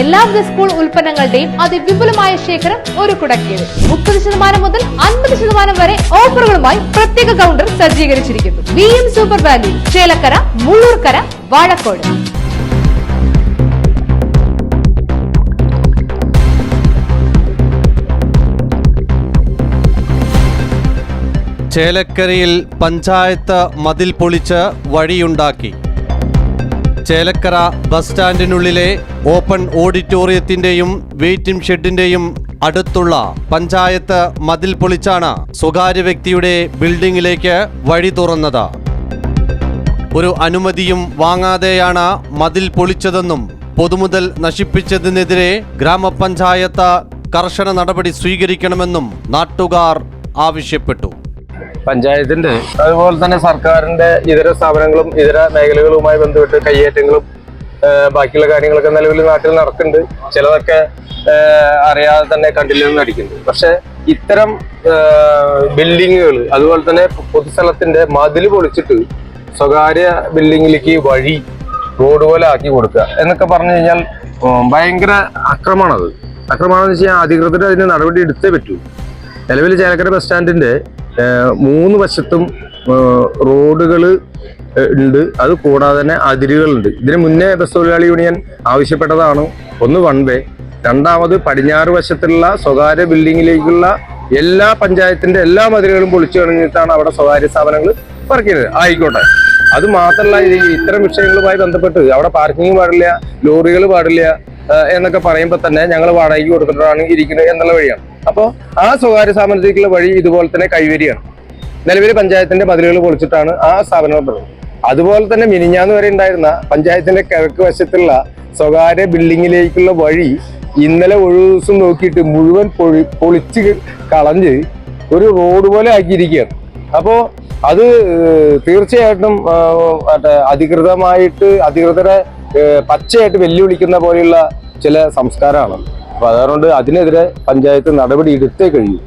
എല്ലാവിധ സ്കൂൾ ഉൽപ്പന്നങ്ങളുടെയും അതിവിപുലമായ ശേഖരം ഒരു കുടക്കീഴിൽ. മുപ്പത് ശതമാനം മുതൽ അൻപത് ശതമാനം വരെ ഓഫറുകളുമായി പ്രത്യേക കൗണ്ടർ സജ്ജീകരിച്ചിരിക്കുന്നു. V M super value Chelakkara Mullurkara Vazhakkode. ചേലക്കരയിൽ പഞ്ചായത്ത് മതിൽ പൊളിച്ച് വഴിയുണ്ടാക്കി. ചേലക്കര ബസ് സ്റ്റാൻഡിനുള്ളിലെ ഓപ്പൺ ഓഡിറ്റോറിയത്തിന്റെയും വെയിറ്റിംഗ് ഷെഡിന്റെയും അടുത്തുള്ള പഞ്ചായത്ത് മതിൽ പൊളിച്ചാണ് സ്വകാര്യ വ്യക്തിയുടെ ബിൽഡിംഗിലേക്ക് വഴി തുറന്നത്. ഒരു അനുമതിയും വാങ്ങാതെയാണ് മതിൽ പൊളിച്ചതെന്നും പൊതുമുതൽ നശിപ്പിച്ചതിനെതിരെ ഗ്രാമപഞ്ചായത്ത് കർശന നടപടി സ്വീകരിക്കണമെന്നും നാട്ടുകാർ ആവശ്യപ്പെട്ടു. പഞ്ചായത്തിന്റെ അതുപോലെ തന്നെ സർക്കാരിന്റെ ഇതര സ്ഥാപനങ്ങളും ഇതര മേഖലകളുമായി ബന്ധപ്പെട്ട് കയ്യേറ്റങ്ങളും ബാക്കിയുള്ള കാര്യങ്ങളൊക്കെ നിലവിൽ നാട്ടിൽ നടക്കുന്നുണ്ട്. ചിലതൊക്കെ അറിയാതെ തന്നെ കണ്ടില്ലെന്ന് നടിക്കുന്നു പക്ഷെ ഇത്തരം ബിൽഡിങ്ങുകൾ അതുപോലെ തന്നെ പൊതുസ്ഥലത്തിന്റെ മതിൽ പൊളിച്ചിട്ട് സ്വകാര്യ ബിൽഡിങ്ങിലേക്ക് വഴി റോഡ് പോലെ ആക്കി കൊടുക്കുക എന്നൊക്കെ പറഞ്ഞു കഴിഞ്ഞാൽ ഭയങ്കര അക്രമമാണത്. അക്രമമാണെന്ന് വെച്ച് കഴിഞ്ഞാൽ അധികൃതർ അതിന് നടപടി എടുത്തേ പറ്റൂ. നിലവിൽ ചേലക്കര ബസ് സ്റ്റാൻഡിന്റെ മൂന്ന് വശത്തും റോഡുകൾ ഉണ്ട്. അത് കൂടാതെ തന്നെ അതിരുകളുണ്ട്. ഇതിന് മുന്നേ ബസ് തൊഴിലാളി യൂണിയൻ ആവശ്യപ്പെട്ടതാണ്. ഒന്ന് വൺ വേ. രണ്ടാമത് പടിഞ്ഞാറ് വശത്തുള്ള സ്വകാര്യ ബിൽഡിങ്ങിലേക്കുള്ള എല്ലാ പഞ്ചായത്തിന്റെ എല്ലാ മതിലുകളും പൊളിച്ചു കളഞ്ഞിട്ടാണ് അവിടെ സ്വകാര്യ സ്ഥാപനങ്ങൾ പറക്കുന്നത് ആയിക്കോട്ടെ. അത് മാത്രമല്ല ഇത് ഇത്തരം വിഷയങ്ങളുമായി ബന്ധപ്പെട്ട് അവിടെ പാർക്കിംഗ് പാടില്ല ലോറികൾ പാടില്ല എന്നൊക്കെ പറയുമ്പോൾ തന്നെ ഞങ്ങൾ വാടകയ്ക്ക് കൊടുത്തിട്ടാണ് ഇരിക്കുന്നത് എന്നുള്ള വഴിയാണ്. അപ്പോൾ ആ സ്വകാര്യ സ്ഥാപനത്തേക്കുള്ള വഴി ഇതുപോലെ തന്നെ കൈവരിയാണ്. നിലവിൽ പഞ്ചായത്തിന്റെ മതിലുകൾ പൊളിച്ചിട്ടാണ് ആ സ്ഥാപനങ്ങൾ തുടങ്ങുന്നത് അതുപോലെ തന്നെ മിനിഞ്ഞാന്ന് വരെ ഉണ്ടായിരുന്ന പഞ്ചായത്തിന്റെ കിഴക്ക് വശത്തുള്ള സ്വകാര്യ ബിൽഡിങ്ങിലേക്കുള്ള വഴി ഇന്നലെ ഒരു ദിവസം നോക്കിയിട്ട് മുഴുവൻ പൊളി പൊളിച്ച് കളഞ്ഞ് ഒരു റോഡ് പോലെ ആക്കിയിരിക്കുകയാണ്. അപ്പോൾ അത് തീർച്ചയായിട്ടും മറ്റേ അധികൃതമായിട്ട് അധികൃതരെ പച്ചയായിട്ട് വെല്ലുവിളിക്കുന്ന പോലെയുള്ള ചില സംസ്കാരമാണ്. അപ്പൊ അതുകൊണ്ട് അതിനെതിരെ പഞ്ചായത്ത് നടപടി എടുത്തേ കഴിയൂ